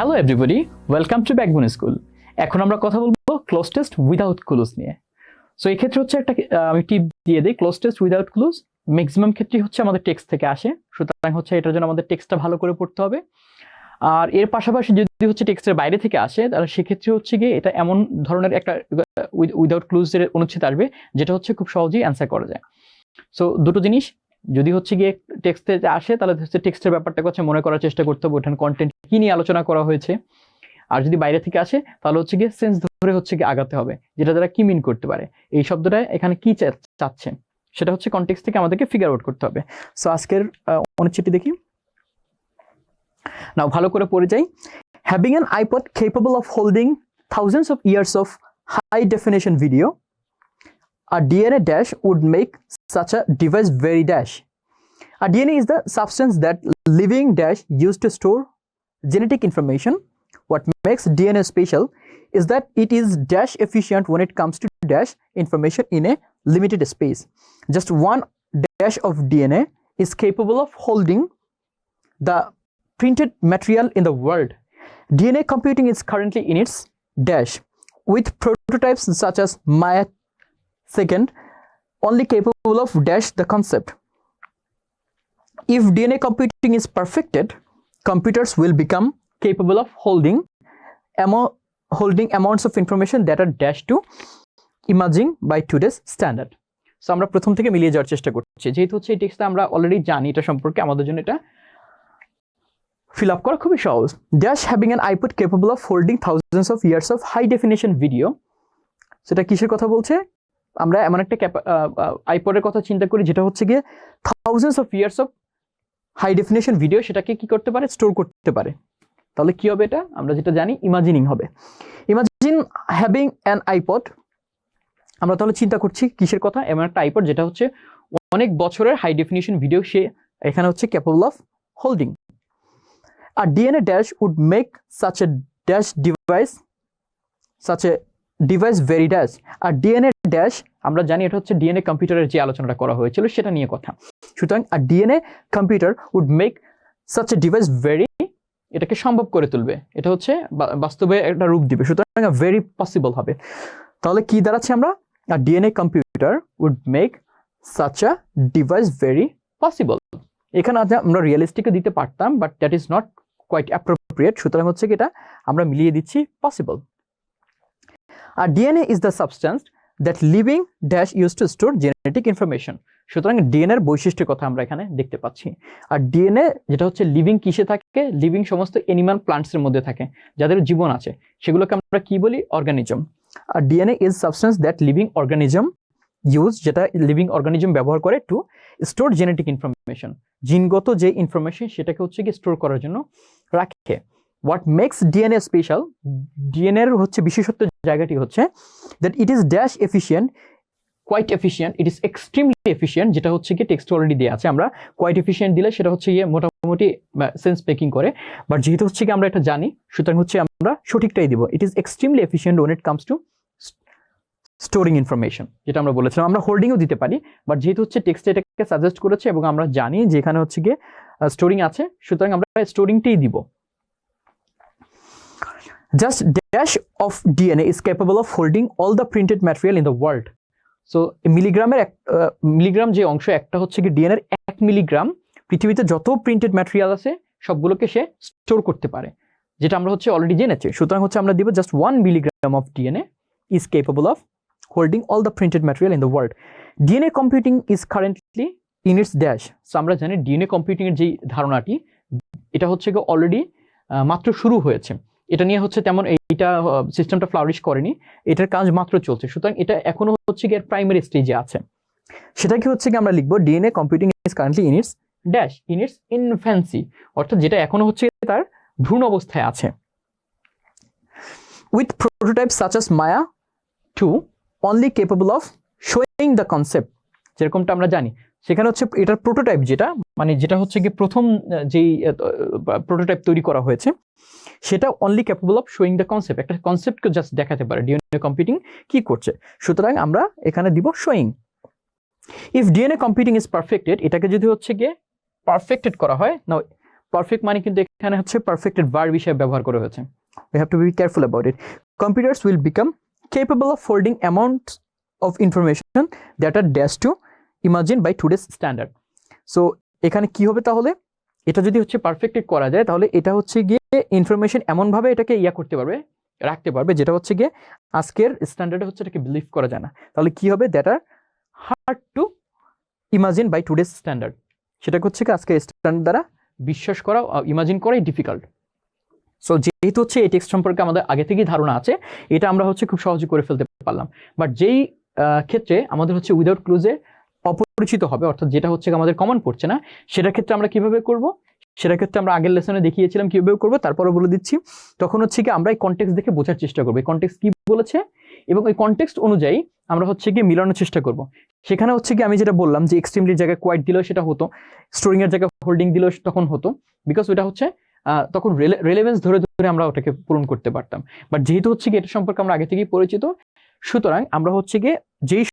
Hello everybody welcome to backbone school এখন আমরা কথা বলব ক্লোজ টেস্ট উইদাউট ক্লুজ নিয়ে। সো এই ক্ষেত্রে হচ্ছে একটা আমি টিপ দিয়ে দিই cloze test without clues maximum ক্ষেত্রেই হচ্ছে আমাদের টেক্সট থেকে আসে। সুতরাং হচ্ছে এটার জন্য আমাদের টেক্সটটা ভালো করে পড়তে হবে। আর এর পাশাপাশি যদি হচ্ছে টেক্সটের বাইরে থেকে আসে, তাহলে সেক্ষেত্রে হচ্ছে গিয়ে এটা এমন ধরনের একটা উইদাউট ক্লুজের অনুচ্ছেদ আসবে, যেটা হচ্ছে খুব সহজেই অ্যান্সার করা যায়। সো দুটো জিনিস যদি হচ্ছে গিয়ে টেক্সটে আসে, তাহলে হচ্ছে টেক্সটের ব্যাপারটাকে হচ্ছে মনে করার চেষ্টা করতে হবে ওঠান কন্টেন্ট কি নিয়ে আলোচনা করা হয়েছে। আর যদি বাইরে থেকে আসে, তাহলে হচ্ছে গিয়ে সেন্স ধরে হচ্ছে গিয়ে আগাতে হবে, যেটা দ্বারা কি মিন করতে পারে। এই শব্দটা এখানে কি চাচ্ছে? সেটা হচ্ছে কনটেক্সট থেকে আমাদেরকে ফিগার আউট করতে হবে। সো আজকের অনুচ্ছেদটি দেখি। নাও ভালো করে পড়ে যাই। Having an iPod capable of holding thousands of years of high definition video, a DNA dash would make such a device very dash a DNA is the substance that living dash used to store genetic information. What makes DNA special is that it is dash efficient when it comes to dash information in a limited space. Just one dash of DNA is capable of holding the printed material in the world. DNA computing is currently in its dash with prototypes such as Maya second only capable of dash the concept. If DNA computing is perfected, computers will become capable of holding amo- holding amounts of information that are dashed to imaging by today's standard. So আমরা প্রথম থেকে মিলিয়ে যাওয়ার চেষ্টা করছি যেহেতু হচ্ছে এই টেক্সটটা আমরা অলরেডি জানি এটা সম্পর্কে আমাদের জন্য এটা ফিল আপ করা খুবই সহজ dash having an iPod capable of holding thousands of years of high definition video সেটা কিসের কথা বলছে আমরা এমন একটা আইপডের কথা চিন্তা করি, যেটা হচ্ছে গিয়ে thousands of years of high definition video সেটাকে কি করতে পারে? স্টোর করতে পারে। তাহলে কি হবে এটা? আমরা যেটা জানি ইমাজিনিং হবে। ইমাজিন হ্যাভিং অ্যান আইপড আমরা তাহলে চিন্তা করছি কিসের কথা? এমন একটা আইপড যেটা হচ্ছে অনেক বছরের হাই ডেফিনিশন ভিডিও সে এখানে হচ্ছে capable of holding R DNA dash would make such a dash device such a device very dash R DNA dash আমরা জানি এটা হচ্ছে ডিএনএ কম্পিউটারের যে আলোচনাটা করা হয়েছিল, সেটা নিয়ে কথা। সুতরাং, আর DNA computer would make such a device very এটাকে সম্ভব করে তুলবে। এটা হচ্ছে বাস্তবে একটা রূপ দিবে। সুতরাং ভেরি পসিবল হবে। তাহলে, কি দাঁড়াচ্ছে আমরা? আর DNA computer would make such a device very possible এখানে আজ আমরা রিয়েলিস্টিকে দিতে পারতাম but that is not quite appropriate সুতরাং, হচ্ছে কি এটা? আমরা মিলিয়ে দিচ্ছি possible R DNA is the substance that living dash use to store genetic information সুতরাং ডিএনএ এর বৈশিষ্ট্যের কথা আমরা এখানে দেখতে পাচ্ছি। আর ডিএনএ যেটা হচ্ছে লিভিং কিসে থাকে? লিভিং সমস্ত এনিম্যাল প্লান্টসের মধ্যে থাকে, যাদের জীবন আছে। সেগুলোকে আমরা কি বলি? Organism R DNA is substance that living organism use যেটা লিভিং অর্গানিজম ব্যবহার করে টু স্টোর জেনেটিক ইনফরমেশন জিনগত যে ইনফরমেশন সেটাকে হচ্ছে কি স্টোর করার জন্য রাখে। What makes DNA special DNA এর হচ্ছে বিশেষত্ব জায়গাটি হচ্ছে that it is dash efficient quite efficient it is extremely efficient যেটা হচ্ছে কি টেক্সট অলরেডি দেওয়া আছে। আমরা কোয়াইট এফিসিয়েন্ট দিলে সেটা হচ্ছে গিয়ে মোটামুটি সেন্স পেকিং করে। বাট যেহেতু হচ্ছে কি আমরা এটা জানি, সুতরাং হচ্ছে আমরা সঠিকটাই দিব। It is extremely efficient when it comes to storing information যেটা আমরা বলেছিলাম। আমরা হোল্ডিংও দিতে পারি বাট যেহেতু হচ্ছে টেক্সট এটাকে সাজেস্ট করেছে এবং আমরা জানি যে এখানে হচ্ছে গিয়ে স্টোরিং আছে, সুতরাং আমরা স্টোরিংটাই দিব। Just dash of DNA is capable of holding all the printed material in the world so মিলিগ্রামের এক মিলিগ্রাম যে অংশ, একটা হচ্ছে কি ডিএনএর এক মিলিগ্রাম পৃথিবীতে যত প্রিন্টেড ম্যাটেরিয়াল আছে, সবগুলোকে সে স্টোর করতে পারে, যেটা আমরা হচ্ছে অলরেডি জেনেছি সুতরাং হচ্ছে আমরা দিব just one milligram of DNA is capable of holding all the printed material in the world. DNA computing is currently in its dash. So আমরা জানি ডিএনএ কম্পিউটিং এর যে ধারণাটি, এটা হচ্ছে গিয়ে অলরেডি মাত্র শুরু হয়েছে এটা নিয়ে হচ্ছে তেমন এইটা সিস্টেমটা ফ্লারিশ করেনি। এটার কাজ মাত্র চলছে। সুতরাং এটা এখনও হচ্ছে গিয়ে প্রাইমারি স্টেজে আছে। সেটা কি হচ্ছে কি আমরা লিখব? DNA computing is currently in its dash in its infancy অর্থাৎ যেটা এখনও হচ্ছে তার ভ্রূণ অবস্থায় আছে। With prototype such as Maya two only capable of showing the concept যেরকমটা আমরা জানি। সেখানে হচ্ছে এটার প্রোটোটাইপ যেটা মানে যেটা হচ্ছে গিয়ে প্রথম যেই প্রোটোটাইপ তৈরি করা হয়েছে, সেটা only capable of showing the concept একটা কনসেপ্টকে জাস্ট দেখাতে পারে ডিএনএ কম্পিউটিং কি করছে। সুতরাং আমরা এখানে দিব showing if DNA computing is perfected এটাকে যদি হচ্ছে গিয়ে পারফেক্টেড করা হয় না পারফেক্ট মানে কিন্তু এখানে হচ্ছে পারফেক্টেড ভার্ব হিসেবে ব্যবহার করা হয়েছে। We have to be careful about it computers will become capable of holding amounts of information that are dash to imagine by today's standard so, এখানে কি হবে তাহলে? এটা যদি হচ্ছে পারফেক্টেড করা যায়, তাহলে এটা হচ্ছে গিয়ে ইনফরমেশন এমনভাবে এটাকে ইয়া করতে পারবে, রাখতে পারবে, যেটা হচ্ছে গিয়ে আজকের স্ট্যান্ডার্ডে হচ্ছে এটাকে বিলিভ করা যায় না। তাহলে কি হবে? That are hard to imagine by today's standard সেটা হচ্ছে কি আজকে স্ট্যান্ডার্ড দ্বারা বিশ্বাস করা ইমাজিন করাই ডিফিকাল্ট সো যেহেতু হচ্ছে এই টেক্সট সম্পর্কে আমাদের আগে থেকেই ধারণা আছে, এটা আমরা হচ্ছে খুব সহজে করে ফেলতে পারলাম। বাট যেই ক্ষেত্রে আমাদের হচ্ছে উইদাউট ক্লুজে অপরিচিত হবে, অর্থাৎ যেটা হচ্ছে আমাদের কমন পড়ছে না, সেটার ক্ষেত্রে আমরা কীভাবে করব? সেটার ক্ষেত্রে আমরা আগের লেসনে দেখিয়েছিলাম কীভাবে করব তারপরে বলে দিচ্ছি। তখন হচ্ছে কি আমরা এই কনটেক্সট দেখে বোঝার চেষ্টা করব। এই কনটেক্সট কি বলেছে? এবং ওই কনটেক্সট অনুযায়ী আমরা হচ্ছে কি মিলানোর চেষ্টা করব। সেখানে হচ্ছে কি আমি যেটা বললাম যে এক্সট্রিমলির জায়গায় কোয়াইট দিলেও সেটা হতো স্টোরিং এর জায়গায় হোল্ডিং দিলেও তখন হতো বিকজ ওটা হচ্ছে তখন রেলেভেন্স ধরে ধরে আমরা ওটাকে পূরণ করতে পারতাম। বাট যেহেতু হচ্ছে কি এটা সম্পর্কে আমরা আগে থেকেই পরিচিত, সুতরাং আমরা হচ্ছে গিয়ে যেই